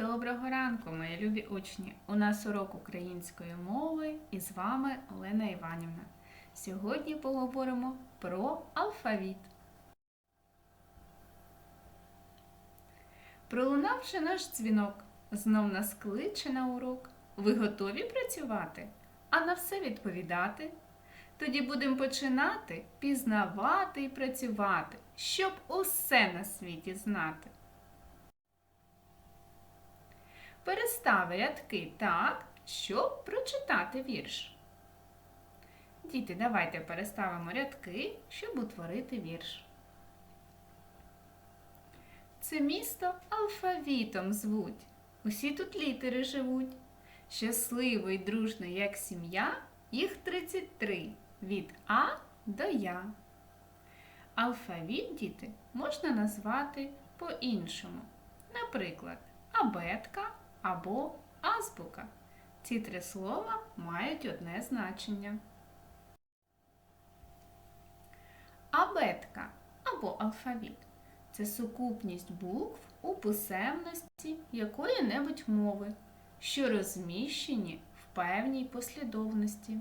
Доброго ранку, мої любі учні! У нас урок української мови і з вами Олена Іванівна. Сьогодні поговоримо про алфавіт. Пролунавши наш дзвінок, знов нас кличе на урок. Ви готові працювати, а на все відповідати? Тоді будемо починати пізнавати і працювати, щоб усе на світі знати. Перестав рядки так, щоб прочитати вірш. Діти, давайте переставимо рядки, щоб утворити вірш. Це місто алфавітом звуть. Усі тут літери живуть. Щасливо і дружно, як сім'я, їх 33 від А до Я. Алфавіт, діти, можна назвати по-іншому. Наприклад, абетка або азбука. Ці три слова мають одне значення. Абетка або алфавіт це сукупність букв у писемності якої-небудь мови, що розміщені в певній послідовності.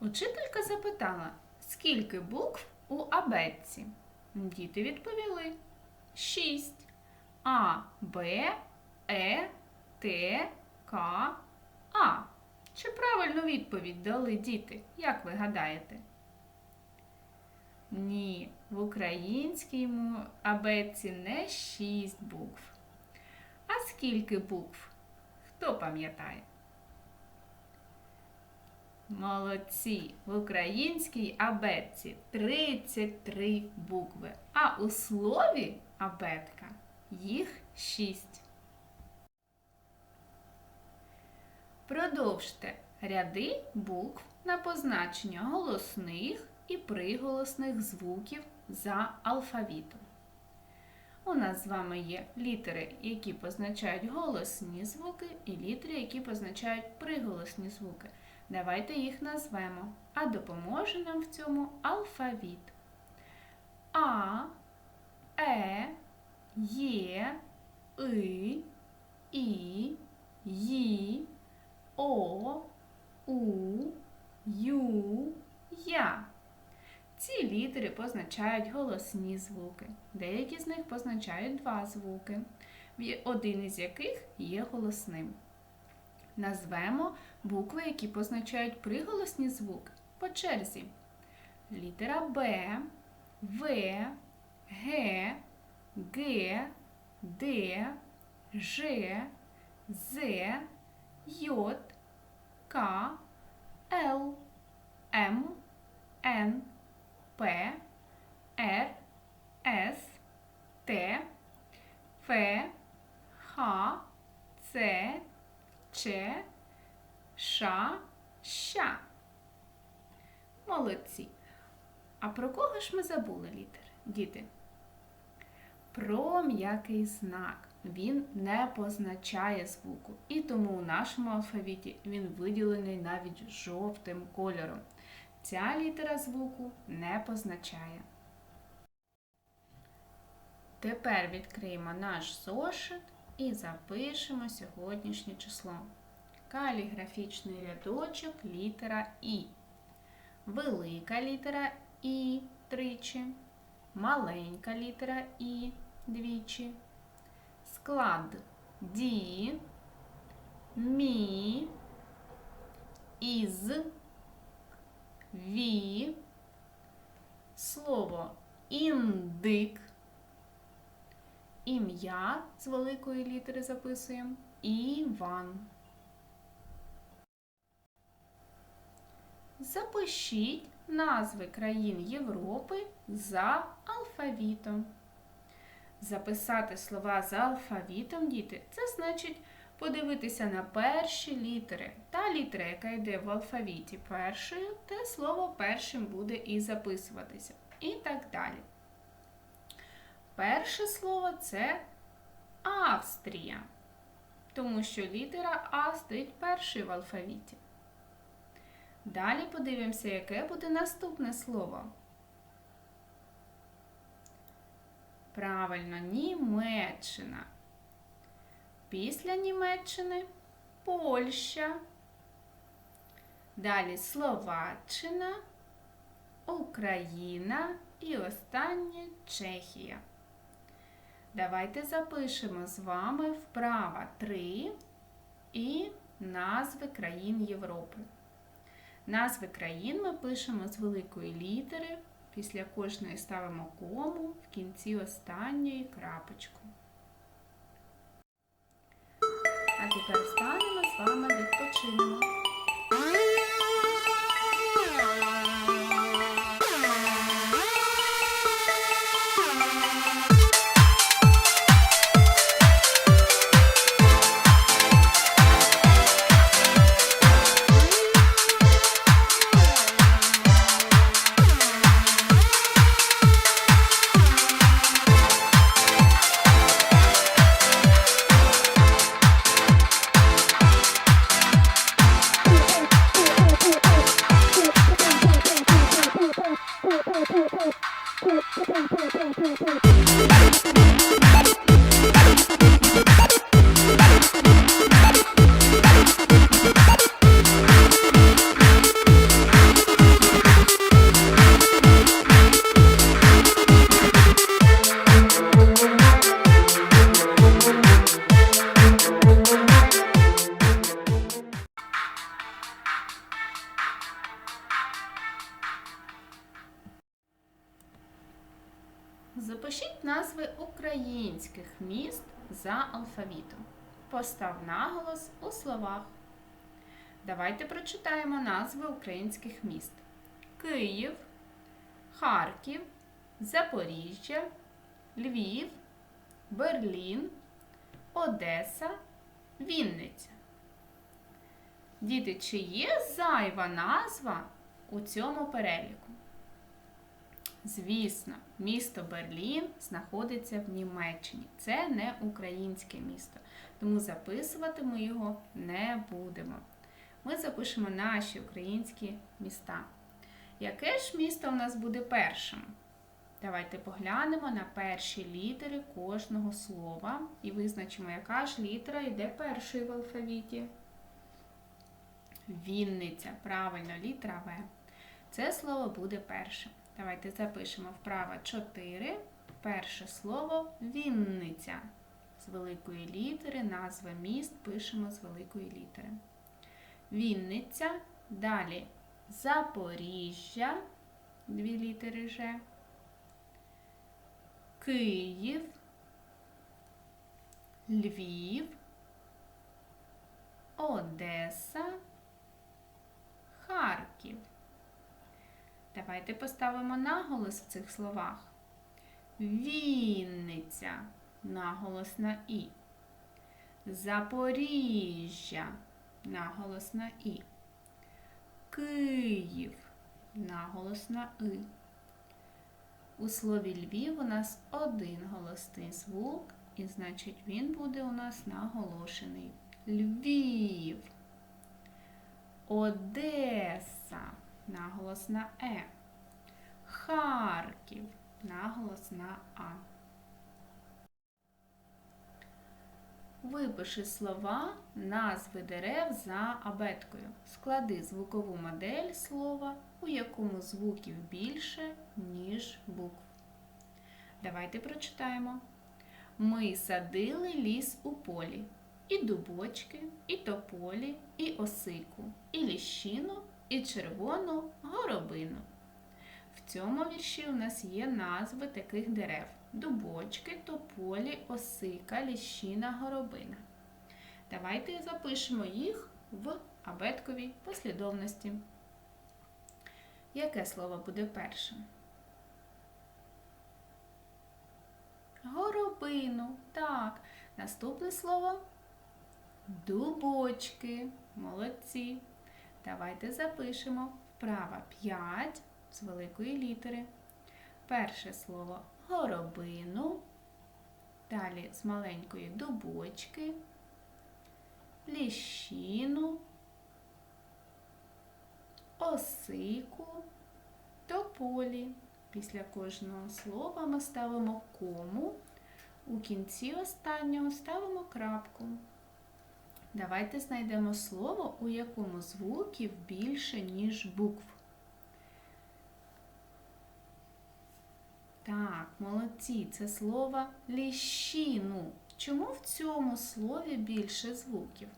Учителька запитала, скільки букв у абетці. Діти відповіли шість. А, Б, Е, Т, К, А. Чи правильну відповідь дали діти? Як ви гадаєте? Ні, в українській абетці не шість букв. А скільки букв? Хто пам'ятає? Молодці! В українській абетці 33 букви, а у слові абетка їх шість. Продовжте ряди букв на позначення голосних і приголосних звуків за алфавітом. У нас з вами є літери, які позначають голосні звуки, і літери, які позначають приголосні звуки. Давайте їх назвемо, а допоможе нам в цьому алфавіт. А, Е, Є, И, І, Ї, О, У, Ю, Я. Ці літери позначають голосні звуки. Деякі з них позначають два звуки, один із яких є голосним. Назвемо букви, які позначають приголосні звуки по черзі. Літера Б, В, Г, Г, Д, Ж, З, Й, К, Л, М, Н, П, Р, С, Т, Ф, Х, Ц, Ч, Ш, Щ. Молодці. А про кого ж ми забули літери, діти? Про м'який знак. Він не позначає звуку. І тому у нашому алфавіті він виділений навіть жовтим кольором. Ця літера звуку не позначає. Тепер відкриємо наш зошит і запишемо сьогоднішнє число. Каліграфічний рядочок літера І. Велика літера І тричі. Маленька літера І двічі. Склад Ді, Мі, Із, Ві, слово індик, ім'я з великої літери записуємо Іван. Запишіть назви країн Європи за алфавітом. Записати слова за алфавітом, діти, це значить подивитися на перші літери. Та літера, яка йде в алфавіті першою, те слово першим буде і записуватися. І так далі. Перше слово це Австрія, тому що літера А стоїть першою в алфавіті. Далі подивимося, яке буде наступне слово. Правильно, Німеччина. Після Німеччини Польща. Далі Словаччина, Україна і останнє Чехія. Давайте запишемо з вами вправа 3 і назви країн Європи. Назви країн ми пишемо з великої літери. Після кожної ставимо кому, в кінці останньої крапочку. А тепер станемо з вами відпочинемо. За алфавітом. Постав наголос у словах. Давайте прочитаємо назви українських міст: Київ, Харків, Запоріжжя, Львів, Берлін, Одеса, Вінниця. Діти, чи є зайва назва у цьому переліку? Звісно, місто Берлін знаходиться в Німеччині. Це не українське місто, тому записувати ми його не будемо. Ми запишемо наші українські міста. Яке ж місто у нас буде першим? Давайте поглянемо на перші літери кожного слова і визначимо, яка ж літера йде першою в алфавіті. Вінниця. Правильно, літера В. Це слово буде першим. Давайте запишемо вправо 4. Перше слово Вінниця. З великої літери, назва міст пишемо з великої літери. Вінниця. Далі Запоріжжя. Дві літери Ж. Київ. Львів. Одеса. Харків. Давайте поставимо наголос в цих словах. Вінниця. Наголос на І. Запоріжжя. Наголос на І. Київ. Наголос на И. У слові Львів у нас один голосний звук, і значить він буде у нас наголошений. Львів. Одеса наголос на Е. Харків наголос на А. Випиши слова, назви дерев за абеткою. Склади звукову модель слова, у якому звуків більше, ніж букв. Давайте прочитаємо. Ми садили ліс у полі. І дубочки, і тополі, і осику, і ліщину, і червону горобину. В цьому вірші у нас є назви таких дерев: дубочки, тополі, осика, ліщина, горобина. Давайте запишемо їх в абетковій послідовності. Яке слово буде першим? Горобину. Так. Наступне слово дубочки. Молодці. Давайте запишемо вправо 5 з великої літери. Перше слово горобину. Далі з маленької дубочки, ліщину, осику, тополі. Після кожного слова ми ставимо кому У кінці останнього ставимо крапку. Давайте знайдемо слово, у якому звуків більше, ніж букв. Так, молодці, це слово ліщину. Чому в цьому слові більше звуків?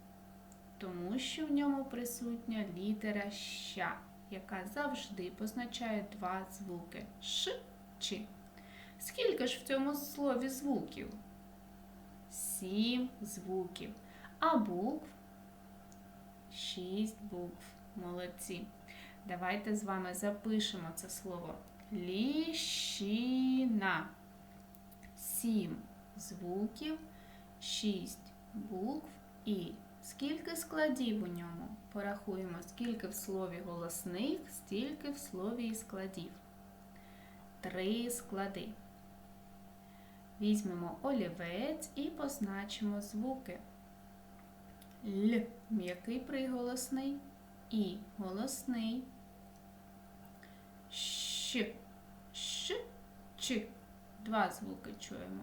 Тому що в ньому присутня літера ща, яка завжди позначає два звуки ш чи. Скільки ж в цьому слові звуків? Сім звуків. А букв? Шість букв. Молодці. Давайте з вами запишемо це слово. Ліщина. Сім звуків, шість букв і скільки складів у ньому? Порахуємо, скільки в слові голосних, стільки в слові і складів. Три склади. Візьмемо олівець і позначимо звуки. Л м'який приголосний, і голосний. Щ, щ, ч. Два звуки чуємо.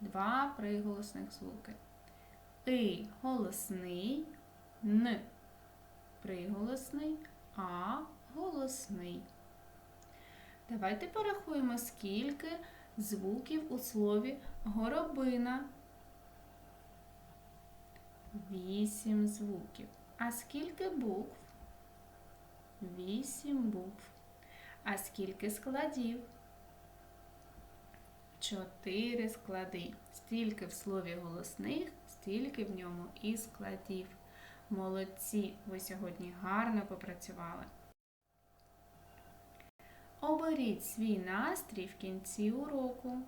Два приголосних звуки. И голосний, Н приголосний, А голосний. Давайте порахуємо, скільки звуків у слові горобина. Вісім звуків. А скільки букв? Вісім букв. А скільки складів? Чотири склади. Стільки в слові голосних, стільки в ньому і складів. Молодці! Ви сьогодні гарно попрацювали. Оберіть свій настрій в кінці уроку.